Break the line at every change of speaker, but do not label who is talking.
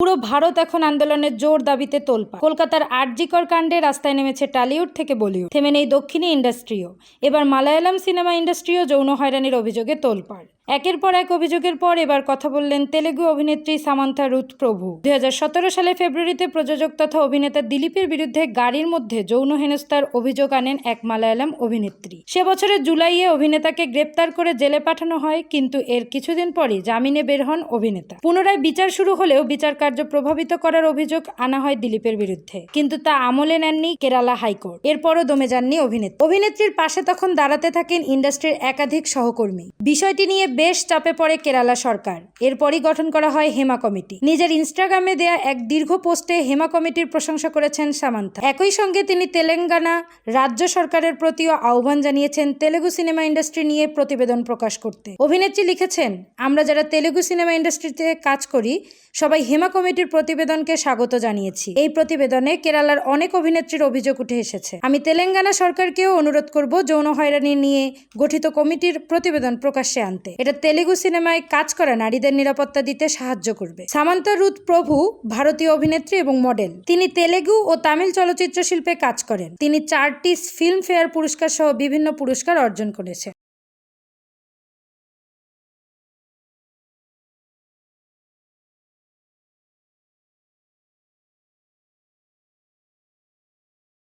পুরো ভারত এখন আন্দোলনের জোর দাবিতে তোলপা কলকাতার আরজিকর কাণ্ডে রাস্তায় নেমেছে টালিউড থেকে বলিউড। থেমে নেই দক্ষিণী ইন্ডাস্ট্রিও। এবার মালায়ালাম সিনেমা ইন্ডাস্ট্রিও যৌন হয়রানির অভিযোগে তোলপাড়। একের পর এক অভিযোগের পর এবার কথা বললেন তেলেগু অভিনেত্রী সামান্থা রুথ প্রভু দুই হাজার সতেরো সালে ফেব্রুয়ারিতে প্রযোজক তথা অভিনেতা দিলীপের বিরুদ্ধে গাড়ির মধ্যে যৌন হেনস্থার অভিযোগ আনেন এক মালায়ালাম অভিনেত্রী। সে বছরের জুলাইয়ে অভিনেতাকে গ্রেপ্তার করে জেলে পাঠানো হয়, কিন্তু এর কিছুদিন পরই জামিনে বের হন অভিনেতা। পুনরায় বিচার শুরু হলেও বিচার কার্য প্রভাবিত করার অভিযোগ আনা হয় দিলীপের বিরুদ্ধে, কিন্তু তা আমলে নেননি কেরালা হাইকোর্ট। এরপরও দমে যাননি অভিনেত্রী। অভিনেত্রীর পাশে তখন দাঁড়াতে থাকেন ইন্ডাস্ট্রির একাধিক সহকর্মী। বিষয়টি নিয়ে বেশ চাপে পড়ে কেরালা সরকার। এরপরই গঠন করা হয় হেমা কমিটি। নিজের ইনস্টাগ্রামে দেয়া এক দীর্ঘ পোস্টে হেমা কমিটির প্রশংসা করেছেন সামান্থা। একই সঙ্গে তিনি তেলেঙ্গানা রাজ্য সরকারের প্রতিও আহ্বান জানিয়েছেন তেলেগু সিনেমা ইন্ডাস্ট্রি নিয়ে প্রতিবেদন প্রকাশ করতে। অভিনেত্রী লিখেছেন, আমরা যারা তেলেগু সিনেমা ইন্ডাস্ট্রিতে কাজ করি, সবাই হেমা কমিটির প্রতিবেদনকে স্বাগত জানিয়েছি। এই প্রতিবেদনে কেরালার অনেক অভিনেত্রীর অভিযোগ উঠে এসেছে। আমি তেলেঙ্গানা সরকারকেও অনুরোধ করব যৌন হয়রানি নিয়ে গঠিত কমিটির প্রতিবেদন প্রকাশ্যে আনতে। এটা তেলেগু সিনেমায় কাজ করা নারীদের নিরাপত্তা দিতে সাহায্য করবে। সামান্তা রুথ প্রভু ভারতীয় অভিনেত্রী এবং মডেল। তিনি তেলেগু ও তামিল চলচ্চিত্র শিল্পে কাজ করেন। তিনি চারটি ফিল্মফেয়ার পুরস্কার সহ বিভিন্ন পুরস্কার অর্জন করেছেন।